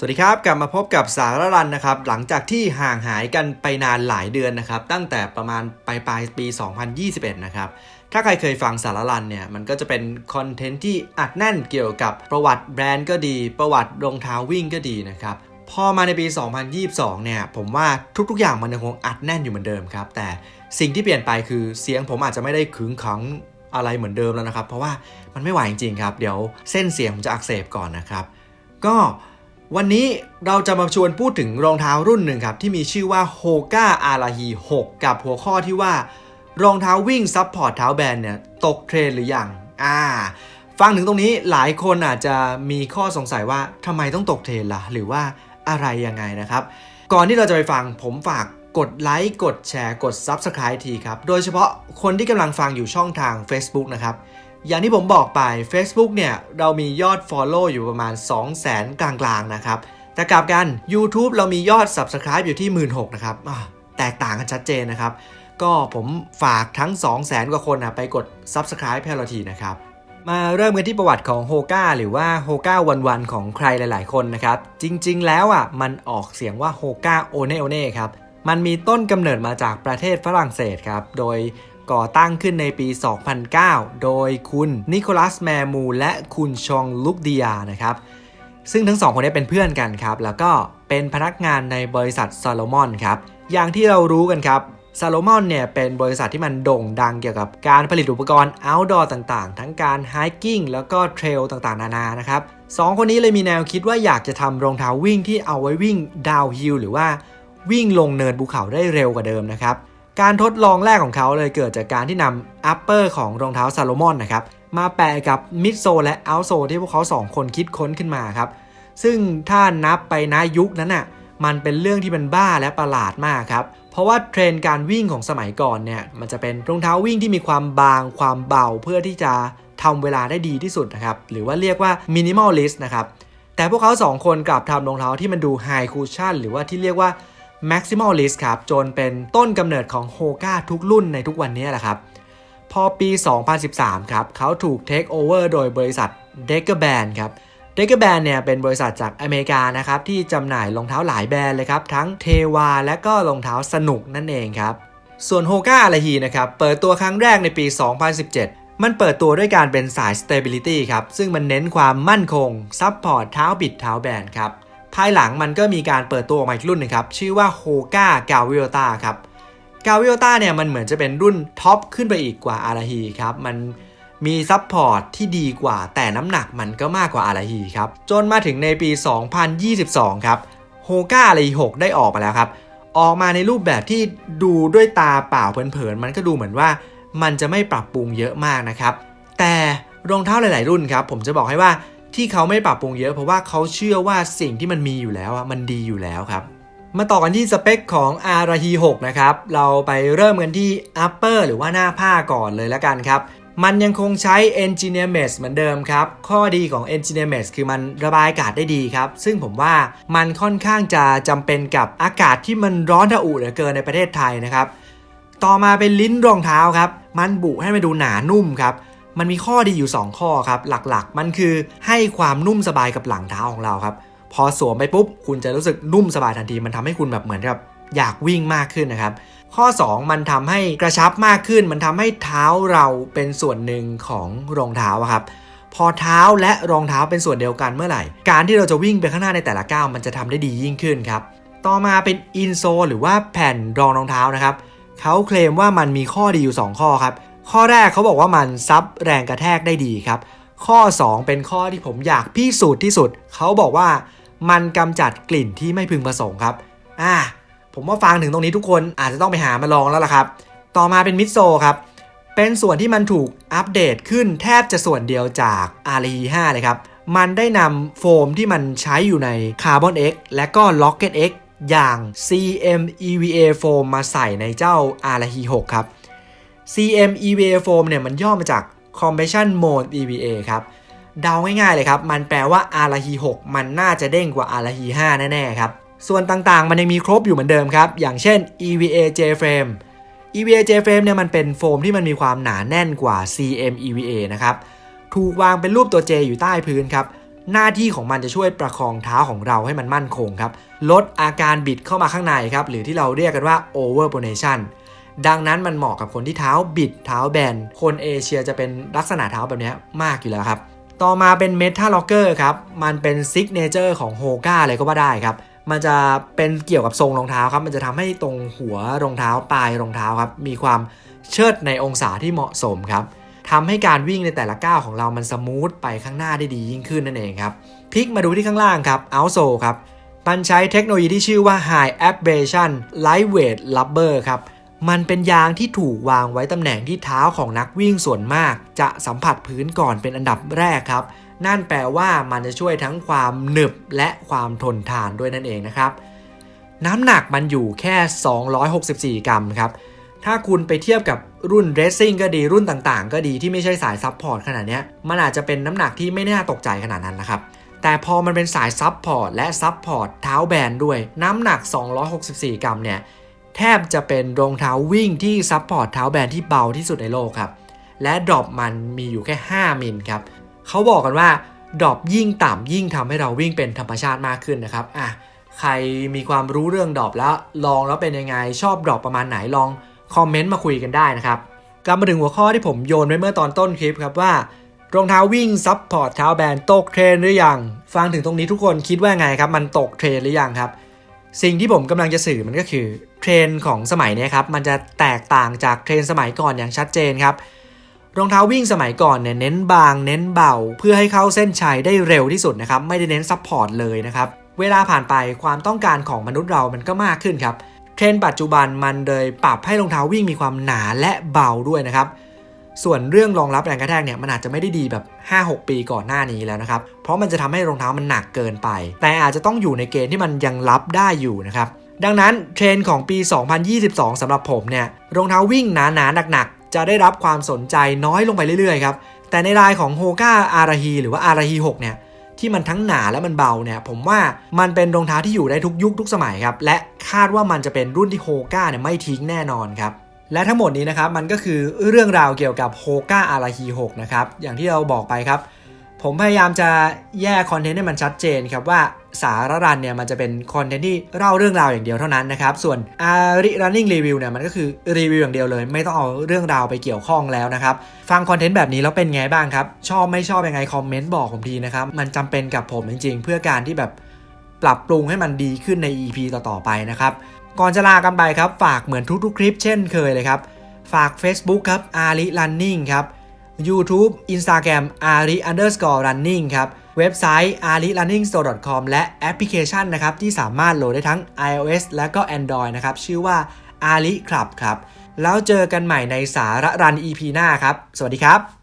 สวัสดีครับ กลับมาพบกับสารรันนะครับ หลังจากที่ห่างหายกันไปนานหลายเดือนนะครับ ตั้งแต่ประมาณปลายปลายปี 2021 นะครับ ถ้าใครเคยฟังสารรันเนี่ย มันก็จะเป็นคอนเทนต์ที่อัดแน่นเกี่ยวกับประวัติแบรนด์ก็ดี ประวัติรองเท้าวิ่งก็ดีนะครับ พอมาในปี 2022 เนี่ย ผมว่าทุกๆอย่างมันยังคงอัดแน่นอยู่เหมือนเดิมครับ แต่สิ่งที่เปลี่ยนไปคือเสียงผมอาจจะไม่ได้ขึงขังอะไรเหมือนเดิมแล้วนะครับ เพราะว่ามันไม่ไหวจริงๆครับ เดี๋ยวเส้นเสียงผมจะอักเสบก่อนนะครับ ก็ วันนี้เราจะมาชวนพูดถึงรองเท้ารุ่นหนึ่งครับ ที่มีชื่อว่า Hoka a r a h i 6 กับหัวข้อที่ว่ารองเท้าวิ่งซับพอร์ตเท้าแบนเนี่ยตกเทรนหรือยังอ่า ฟังถึงตรงนี้หลายคนอาจจะมีข้อสงสัยว่าทำไมต้องตกเทรนด์ล่ะ หรือว่าอะไรยังไงนะครับ ก่อนที่เราจะไปฟังผมฝากกดไลค์กดแชร์กด Subscribe ทีครับ โดยเฉพาะคนที่กำลังฟังอยู่ช่องทาง Facebook นะครับ อย่างที่ผมบอกไป Facebook เนี่ย เรามียอด Follow อยู่ประมาณ 2 0 0 0 0 0 กลางๆ นะครับ แต่กลับกัน YouTube เรามียอด Subscribe อยู่ที่ 1 6ื่นนะครับแตกต่างกันชัดเจนนะครับ ก็ผมฝากทั้ง 2 0 0 0 0 0 กว่าคนนะไปกด Subscribe ให้เราทีนะครับ มาเริ่มกันที่ประวัติของโฮก้าหรือว่าโฮก้าวันวันของใครหลาย ๆ คนนะครับ จริง ๆ แล้วอะมันออกเสียงว่าโฮก้าโอเนโอเน่ครับมันมีต้นกำเนิดมาจากประเทศฝรั่งเศสครับ โดย ก่อตั้งขึ้นในปี 2009 โดยคุณนิโคลัสแมมูและคุณชองลุกเดียนะครับ ซึ่งทั้งสองคนนี้เป็นเพื่อนกันครับ แล้วก็เป็นพนักงานในบริษัทซาโลมอนครับ อย่างที่เรารู้กันครับซาโลมอนเนี่ยเป็นบริษัทที่มันโด่งดังเกี่ยวกับการผลิตอุปกรณ์ outdoor ต่างๆ ทั้งการ hiking แล้วก็เทรลต่างๆ นานานะครับสองคนนี้เลยมีแนวคิดว่าอยากจะทำรองเท้าวิ่งที่เอาไว้วิ่งดาวฮิลหรือว่าวิ่งลงเนินภูเขาได้เร็วกว่าเดิมนะครับ การทดลองแรกของเขาเลยเกิดจากการที่นำอัปเปอร์ของรองเท้าซาโลมอนนะครับมาแปะกับมิดโซและเอาโซที่พวกเขาสองคนคิดค้นขึ้นมาครับ ซึ่งถ้านับไปนะยุคนั้นน่ะมันเป็นเรื่องที่เป็นบ้าและประหลาดมากครับ เพราะว่าเทรนด์การวิ่งของสมัยก่อนเนี่ยมันจะเป็นรองเท้าวิ่งที่มีความบางความเบาเพื่อที่จะทำเวลาได้ดีที่สุดนะครับ หรือว่าเรียกว่ามินิมอลลิสต์นะครับ แต่พวกเขาสองคนกลับทำรองเท้าที่มันดูไฮคูชั่นหรือว่าที่เรียกว่า Maximalist ครับจนเป็นต้นกำเนิดของโฮกาทุกรุ่นในทุกวันนี้แหละครับ พอปี 2013 ครับเขาถูกเทคโอเวอร์โดยบริษัท d e c k e r Band ครับ d e c k e r Band เนี่ยเป็นบริษัทจากอเมริกานะครับที่จำหน่ายรองเท้าหลายแบรนด์เลยครับ ทั้งเทวาและก็รองเท้าสนุกนั่นเองครับ ส่วนโฮกาอะไรฮีนะครับเปิดตัวครั้งแรกในปี 2017มันเปิดตัวด้วยการเป็นสาย Stability ครับ ซึ่งมันเน้นความมั่นคง ซับพอร์ตเท้าบิดเท้าแบนครับ ภายหลังมันก็มีการเปิดตัวออกมาอีกรุ่นนึงครับ ชื่อว่า Hoka g a v i o t a ครับ g a v i o t a เนี่ยมันเหมือนจะเป็นรุ่นท็อปขึ้นไปอีกกว่าอาราฮีครับ มันมีซับพอร์ตที่ดีกว่า แต่น้ำหนักมันก็มากกว่าอาราฮีครับ จนมาถึงในปี 2022 ครับ Hoka อาราฮี6ได้ออกมาแล้วครับ ออกมาในรูปแบบที่ดูด้วยตาเปล่าเผินๆ มันก็ดูเหมือนว่ามันจะไม่ปรับปรุงเยอะมากนะครับ แต่รองเท้าหลาย ๆ รุ่นครับ ผมจะบอกให้ว่า ที่เขาไม่ปรับปรุงเยอะเพราะว่าเขาเชื่อว่าสิ่งที่มันมีอยู่แล้วอะมันดีอยู่แล้วครับ มาต่อกันที่สเปคของ a r a h i 6นะครับ เราไปเริ่มกันที่ upper หรือว่าหน้าผ้าก่อนเลยแล้วกันครับ มันยังคงใช้ Engineer Mesh เหมือนเดิมครับ ข้อดีของ Engineer Mesh คือมันระบายอากาศได้ดีครับ ซึ่งผมว่ามันค่อนข้างจะจำเป็นกับอากาศที่มันร้อนระอุเหลือเกินในประเทศไทยนะครับ ต่อมาเป็นลิ้นรองเท้าครับ มันบุให้มันดูหนานุ่มครับ มันมีข้อดีอยู่ 2 ข้อครับ หลักๆ มันคือให้ความนุ่มสบายกับหลังเท้าของเราครับ พอสวมไปปุ๊บ คุณจะรู้สึกนุ่มสบายทันที มันทำให้คุณแบบเหมือนกับอยากวิ่งมากขึ้นนะครับ ข้อ 2 มันทำให้กระชับมากขึ้น มันทำให้เท้าเราเป็นส่วนหนึ่งของรองเท้าครับพอเท้าและรองเท้าเป็นส่วนเดียวกันเมื่อไหร่ การที่เราจะวิ่งไปข้างหน้าในแต่ละก้าวมันจะทำได้ดียิ่งขึ้นครับ ต่อมาเป็นอินโซหรือว่าแผ่นรองรองเท้านะครับเขาเคลมว่ามันมีข้อดีอยู่ 2 ข้อครับ ข้อแรกเขาบอกว่ามันซับแรงกระแทกได้ดีครับ ข้อ 2 เป็นข้อที่ผมอยากพิสูจน์ที่สุด เขาบอกว่ามันกำจัดกลิ่นที่ไม่พึงประสงค์ครับอ่าผมว่าฟังถึงตรงนี้ทุกคนอาจจะต้องไปหามาลองแล้วล่ะครับ ต่อมาเป็นมิดโซครับ เป็นส่วนที่มันถูกอัปเดตขึ้นแทบจะส่วนเดียวจาก r ี5เลยครับ มันได้นำโฟมที่มันใช้อยู่ใน Carbon X และก็ Rocket X อย่าง CM EVA โฟมมาใส่ในเจ้า r ี6ครับ CM EVA foam เนี่ยมันย่อมาจาก Compression Mode EVA ครับ เดาง่ายๆเลยครับ มันแปลว่า a r a h i 6มันน่าจะเด้งกว่า a r a h i 5แน่ๆครับ ส่วนต่างๆ มันยังมีครบอยู่เหมือนเดิมครับ อย่างเช่น EVA J frame EVA J frame เนี่ยมันเป็นโฟมที่มันมีความหนาแน่นกว่า CM EVA นะครับ ถูกวางเป็นรูปตัว J อยู่ใต้พื้นครับหน้าที่ของมันจะช่วยประคองเท้าของเราให้มันมั่นคงครับ ลดอาการบิดเข้ามาข้างในครับ หรือที่เราเรียกกันว่า overpronation ดังนั้นมันเหมาะกับคนที่เท้าบิดเท้าแบน คนเอเชียจะเป็นลักษณะเท้าแบบนี้มากอยู่แล้วครับ ต่อมาเป็น Metal Locker ครับ มันเป็นซิกเนเจอร์ของ Hoka เลยก็ว่าได้ครับ มันจะเป็นเกี่ยวกับทรงรองเท้าครับ มันจะทำให้ตรงหัวรองเท้าปลายรองเท้าครับ มีความเชิดในองศาที่เหมาะสมครับทำให้การวิ่งในแต่ละก้าวของเรามันสมูทไปข้างหน้าได้ดียิ่งขึ้นนั่นเองครับ พลิกมาดูที่ข้างล่างครับ o u t s o ครับ มันใช้เทคโนโลยีที่ชื่อว่า High Abrasion Lightweight Rubber ครับ มันเป็นยางที่ถูกวางไว้ตำแหน่งที่เท้าของนักวิ่งส่วนมาก จะสัมผัสพื้นก่อนเป็นอันดับแรกครับ นั่นแปลว่ามันจะช่วยทั้งความหนึบและความทนทานด้วยนั่นเองนะครับ น้ำหนักมันอยู่แค่ 264 กรัมครับ ถ้าคุณไปเทียบกับรุ่นเรซซิ่งก็ดีรุ่นต่างๆ ก็ดีที่ไม่ใช่สายซับพอร์ตขนาดนี้มันอาจจะเป็นน้ำหนักที่ไม่น่าตกใจขนาดนั้นนะครับแต่พอมันเป็นสายซับพอร์ตและซับพอร์ตเท้าแบนด้วยน้ำหนัก 264 กรัมเนี่ย แทบจะเป็นรองเท้าวิ่งที่ซับพอร์ตเท้าแบนที่เบาที่สุดในโลกครับ และดรอปมันมีอยู่แค่ 5 มิลครับเขาบอกกันว่าดรอปยิ่งต่ำยิ่งทำให้เราวิ่งเป็นธรรมชาติมากขึ้นนะครับอะใครมีความรู้เรื่องดรอปแล้วลองแล้วเป็นยังไงชอบดรอปประมาณไหนลองคอมเมนต์มาคุยกันได้นะครับกลับมาถึงหัวข้อที่ผมโยนไว้เมื่อตอนต้นคลิปครับว่ารองเท้าวิ่งซับพอร์ตเท้าแบนตกเทรนหรือยัง ฟังถึงตรงนี้ทุกคนคิดว่าไงครับ มันตกเทรนหรือยังครับ สิ่งที่ผมกำลังจะสื่อมันก็คือเทรนของสมัยนี้ครับมันจะแตกต่างจากเทรนสมัยก่อนอย่างชัดเจนครับรองเท้าวิ่งสมัยก่อนเนี่ยเน้นบางเน้นเบา เพื่อให้เข้าเส้นชัยได้เร็วที่สุดนะครับไม่ได้เน้นซับพอร์ตเลยนะครับเวลาผ่านไปความต้องการของมนุษย์เรามันก็มากขึ้นครับเทรนปัจจุบันมันเลยปรับให้รองเท้าวิ่งมีความหนาและเบาด้วยนะครับ ส่วนเรื่องรองรับแรงกระแทกเนี่ยมันอาจจะไม่ได้ดีแบบ 5-6 ปีก่อนหน้านี้แล้วนะครับ เพราะมันจะทำให้รองเท้ามันหนักเกินไป แต่อาจจะต้องอยู่ในเกณฑ์ที่มันยังรับได้อยู่นะครับดังนั้นเทรนด์ของปี 2022สำหรับผมเนี่ยรองเท้าวิ่งหนาๆหนักๆ จะได้รับความสนใจน้อยลงไปเรื่อยๆครับแต่ในรายของโฮก้าอาราฮีหรือว่าอาราฮี6เนี่ยที่มันทั้งหนาและมันเบาเนี่ยผมว่ามันเป็นรองเท้าที่อยู่ได้ทุกยุคทุกสมัยครับและคาดว่ามันจะเป็นรุ่นที่โฮก้าเนี่ยไม่ทิ้งแน่นอนครับ และทั้งหมดนี้นะครับมันก็คือเรื่องราวเกี่ยวกับโฮก้าอาราฮี6นะครับอย่างที่เราบอกไปครับ ผมพยายามจะแยกคอนเทนต์ให้มันชัดเจนครับว่าสารรันเนี่ยมันจะเป็นคอนเทนต์ที่เล่าเรื่องราวอย่างเดียวเท่านั้นนะครับ ส่วนอาริรันนิ่งรีวิวเนี่ยมันก็คือรีวิวอย่างเดียวเลย ไม่ต้องเอาเรื่องราวไปเกี่ยวข้องแล้วนะครับ ฟังคอนเทนต์แบบนี้แล้วเป็นไงบ้างครับ ชอบไม่ชอบยังไงคอมเมนต์บอกผมทีนะครับ มันจำเป็นกับผมจริงๆ เพื่อการที่แบบปรับปรุงให้มันดีขึ้นใน EP ต่อๆไปนะครับ ก่อนจะลากันไปครับฝากเหมือนทุกๆคลิปเช่นเคยเลยครับ ฝาก Facebook ครับอาริ Running ครับ YouTube Instagram ari underscore running ครับเว็บไซต์ ari running store com และแอปพลิเคชันนะครับที่สามารถโหลดได้ทั้ง iOS และก็ Android นะครับชื่อว่า ari club ครับ แล้วเจอกันใหม่ในสาระรัน EP หน้าครับ สวัสดีครับ